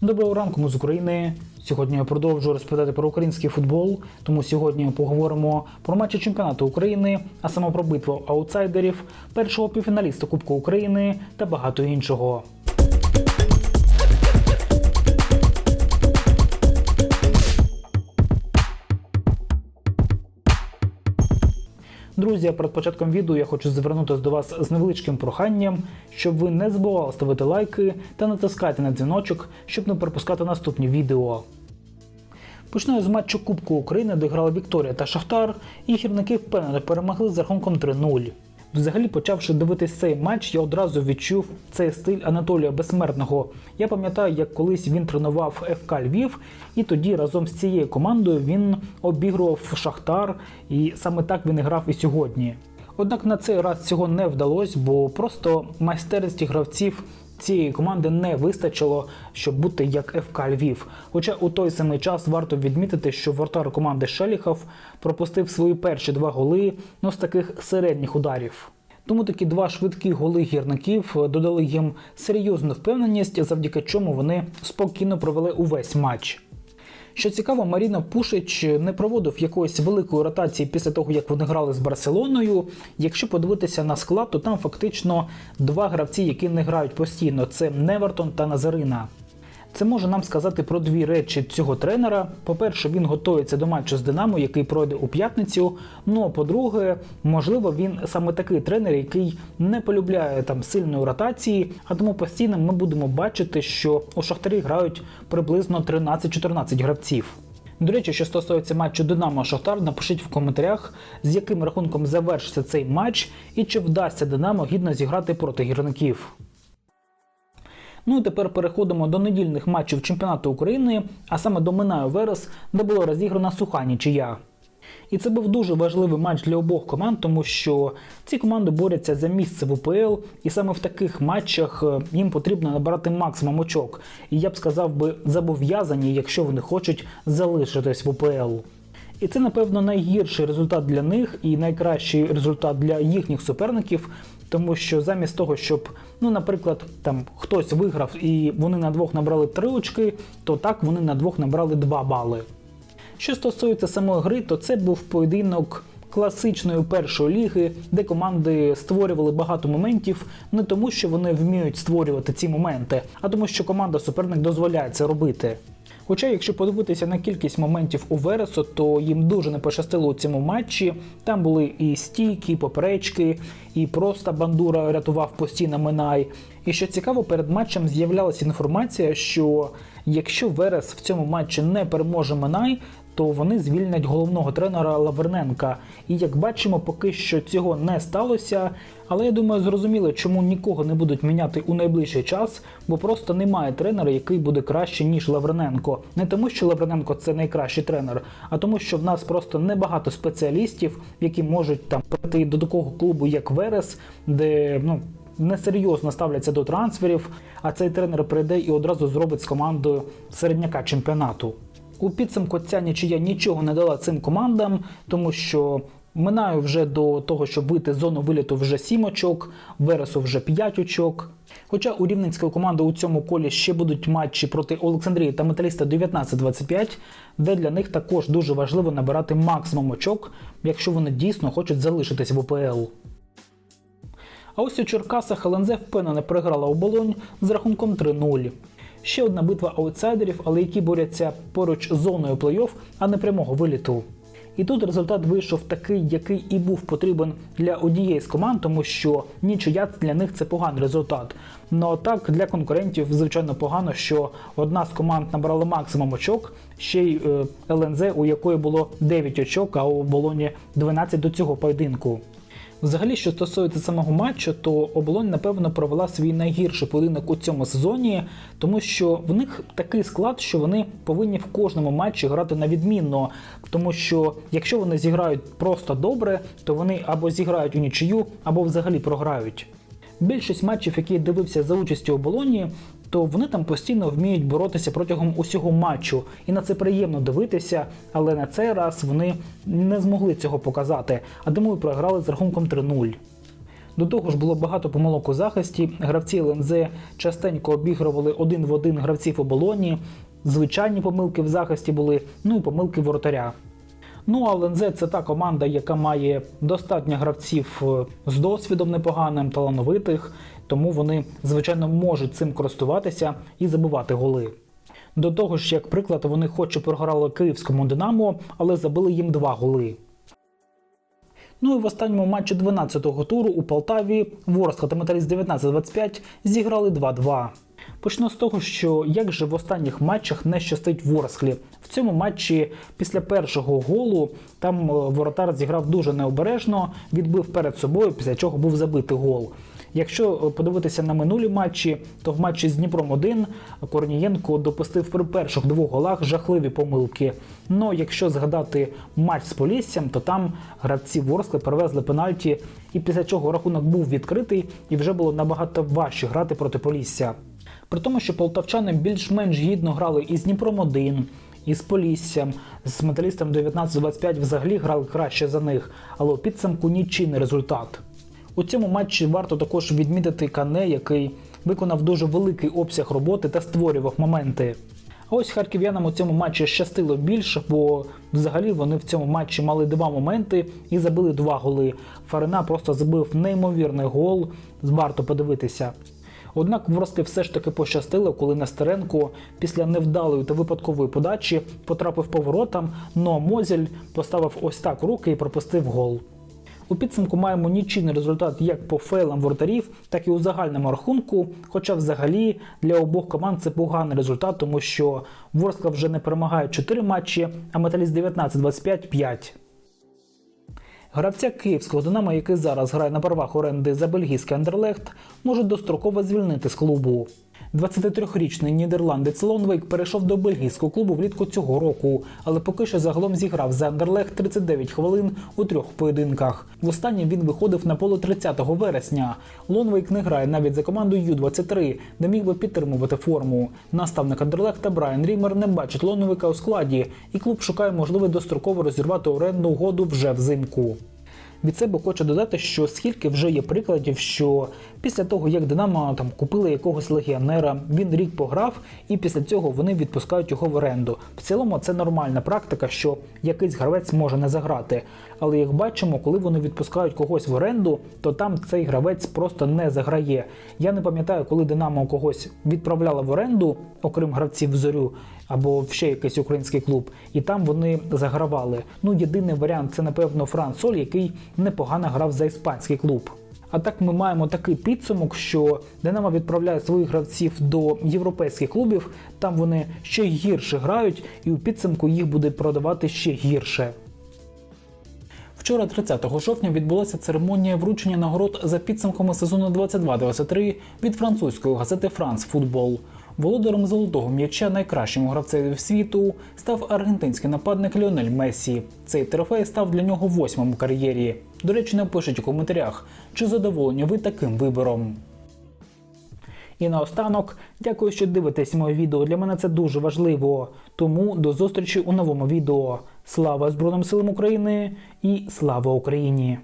Доброго ранку, ми з України. Сьогодні я продовжу розповідати про український футбол. Тому сьогодні поговоримо про матчі чемпіонату України, а саме про битву аутсайдерів, першого півфіналіста Кубку України та багато іншого. Друзі, перед початком відео я хочу звернутися до вас з невеличким проханням, щоб ви не забували ставити лайки та натискати на дзвіночок, щоб не пропускати наступні відео. Почну з матчу Кубку України, де грала Вікторія та Шахтар, і хірники впевнено перемогли з рахунком 3-0. Взагалі, почавши дивитись цей матч, я одразу відчув цей стиль Анатолія Безсмертного. Я пам'ятаю, як колись він тренував ФК Львів, і тоді разом з цією командою він обігрував Шахтар, і саме так він і грав і сьогодні. Однак на цей раз цього не вдалося, бо просто майстерність гравців цієї команди не вистачило, щоб бути як ФК Львів. Хоча у той самий час варто відмітити, що вортар команди Шеліхов пропустив свої перші два голи ну, з таких середніх ударів. Тому такі два швидкі голи гірників додали їм серйозну впевненість, завдяки чому вони спокійно провели увесь матч. Що цікаво, Маріно Пушич не проводив якоїсь великої ротації після того, як вони грали з Барселоною. Якщо подивитися на склад, то там фактично два гравці, які не грають постійно: це Невертон та Назарина. Це може нам сказати про дві речі цього тренера. По-перше, він готується до матчу з Динамо, який пройде у п'ятницю. Ну а по-друге, можливо, він саме такий тренер, який не полюбляє там сильної ротації, а тому постійно ми будемо бачити, що у Шахтарі грають приблизно 13-14 гравців. До речі, що стосується матчу Динамо Шахтар, напишіть в коментарях, з яким рахунком завершиться цей матч і чи вдасться Динамо гідно зіграти проти гірників. Ну і тепер переходимо до недільних матчів чемпіонату України, а саме до Минаю Верес, де була розіграна суха нічия. І це був дуже важливий матч для обох команд, тому що ці команди борються за місце в УПЛ, і саме в таких матчах е, їм потрібно набирати максимум очок. І я б сказав би зобов'язані, якщо вони хочуть залишитись в УПЛ. І це, напевно, найгірший результат для них і найкращий результат для їхніх суперників, тому що замість того, щоб, ну, наприклад, там хтось виграв і вони на двох набрали три очки, то так вони на двох набрали два бали. Що стосується самої гри, то це був поєдинок класичної першої ліги, де команди створювали багато моментів не тому, що вони вміють створювати ці моменти, а тому, що команда суперник дозволяє це робити. Хоча, якщо подивитися на кількість моментів у Вересу, то їм дуже не пощастило у цьому матчі. Там були і стійки, і поперечки, і просто бандура рятував постійно Минай. І що цікаво, перед матчем з'являлася інформація, що якщо Верес в цьому матчі не переможе Минай, то вони звільнять головного тренера Лаверненка. І як бачимо, поки що цього не сталося. Але я думаю, зрозуміло, чому нікого не будуть міняти у найближчий час, бо просто немає тренера, який буде краще, ніж Лаврененко. Не тому, що Лаврененко це найкращий тренер, а тому, що в нас просто небагато спеціалістів, які можуть там прийти до такого клубу, як Верес, де ну. Несерйозно ставляться до трансферів, а цей тренер прийде і одразу зробить з командою середняка чемпіонату. У підсумку ця нічия нічого не дала цим командам, тому що минаю вже до того, щоб вийти зону виліту вже 7 очок, Вересу вже 5 очок. Хоча у рівненської команди у цьому колі ще будуть матчі проти Олександрії та Металіста 19-25, де для них також дуже важливо набирати максимум очок, якщо вони дійсно хочуть залишитись в УПЛ. А ось у Черкасах ЛНЗ впевнено програла оболонь з рахунком 3-0. Ще одна битва аутсайдерів, але які борються поруч з зоною плей-офф, а не прямого виліту. І тут результат вийшов такий, який і був потрібен для однієї з команд, тому що нічия для них це поганий результат. Ну а так для конкурентів, звичайно, погано, що одна з команд набрала максимум очок, ще й е, ЛНЗ, у якої було 9 очок, а у Болоні 12 до цього поєдинку. Взагалі, що стосується самого матчу, то оболонь, напевно, провела свій найгірший поєдинок у цьому сезоні, тому що в них такий склад, що вони повинні в кожному матчі грати на відмінно. Тому що якщо вони зіграють просто добре, то вони або зіграють у нічию, або взагалі програють. Більшість матчів, які дивився за участю оболоні, то вони там постійно вміють боротися протягом усього матчу, і на це приємно дивитися, але на цей раз вони не змогли цього показати, а тому програли з рахунком 3-0. До того ж було багато помилок у захисті. Гравці ЛНЗ частенько обігрували один в один гравців оболоні. Звичайні помилки в захисті були, ну і помилки воротаря. Ну а ЛНЗ це та команда, яка має достатньо гравців е, з досвідом непоганим, талановитих, тому вони, звичайно, можуть цим користуватися і забивати голи. До того ж, як приклад, вони хоч і програли київському Динамо, але забили їм два голи. Ну і в останньому матчі 12-го туру у Полтаві Ворскла та Металіст 19-25 зіграли 2-2. Почну з того, що як же в останніх матчах не щастить Ворсклі. В цьому матчі після першого голу там е, воротар зіграв дуже необережно, відбив перед собою, після чого був забитий гол. Якщо е, подивитися на минулі матчі, то в матчі з Дніпром 1 Корнієнко допустив при перших двох голах жахливі помилки. Ну якщо згадати матч з Поліссям, то там гравці Ворскли перевезли пенальті, і після чого рахунок був відкритий, і вже було набагато важче грати проти Полісся. При тому, що полтавчани більш-менш гідно грали і з Дніпром 1 і з Поліссям, з металістом 19-25 взагалі грали краще за них, але у підсумку нічийний результат. У цьому матчі варто також відмітити Кане, який виконав дуже великий обсяг роботи та створював моменти. А ось харків'янам у цьому матчі щастило більше, бо взагалі вони в цьому матчі мали два моменти і забили два голи. Фарина просто забив неймовірний гол. Варто подивитися. Однак Ворсклі все ж таки пощастило, коли Нестеренко після невдалої та випадкової подачі потрапив поворотам, но Мозель поставив ось так руки і пропустив гол. У підсумку маємо нічийний результат як по фейлам воротарів, так і у загальному рахунку. Хоча взагалі для обох команд це поганий результат, тому що Ворскла вже не перемагає 4 матчі, а Металіст 19-25 – 5. Гравця київського Динамо, який зараз грає на правах оренди за бельгійський Андерлехт, можуть достроково звільнити з клубу. 23-річний нідерландець Лонвейк перейшов до бельгійського клубу влітку цього року, але поки що загалом зіграв за Андерлехт 39 хвилин у трьох поєдинках. Востаннє він виходив на поле 30 вересня. Лонвейк не грає навіть за команду Ю-23, де міг би підтримувати форму. Наставник Андерлехта Брайан Рімер не бачить Лонвейка у складі, і клуб шукає можливість достроково розірвати орендну угоду вже взимку. Від себе хочу додати, що скільки вже є прикладів, що після того, як Динамо там купили якогось легіонера, він рік пограв, і після цього вони відпускають його в оренду. В цілому це нормальна практика, що якийсь гравець може не заграти. Але як бачимо, коли вони відпускають когось в оренду, то там цей гравець просто не заграє. Я не пам'ятаю, коли Динамо когось відправляла в оренду, окрім гравців зорю або ще якийсь український клуб, і там вони загравали. Ну, єдиний варіант це, напевно, Фран Соль, який непогано грав за іспанський клуб. А так ми маємо такий підсумок, що Динамо відправляє своїх гравців до європейських клубів, там вони ще гірше грають, і у підсумку їх буде продавати ще гірше. Вчора, 30 жовтня, відбулася церемонія вручення нагород за підсумками сезону 22-23 від французької газети Франс Футбол. Володарем золотого м'яча найкращому гравцеві світу став аргентинський нападник Ліонель Мессі. Цей трофей став для нього восьмим у кар'єрі. До речі, напишіть у коментарях, чи задоволені ви таким вибором. І наостанок, дякую, що дивитесь моє відео. Для мене це дуже важливо. Тому до зустрічі у новому відео. Слава Збройним силам України і слава Україні!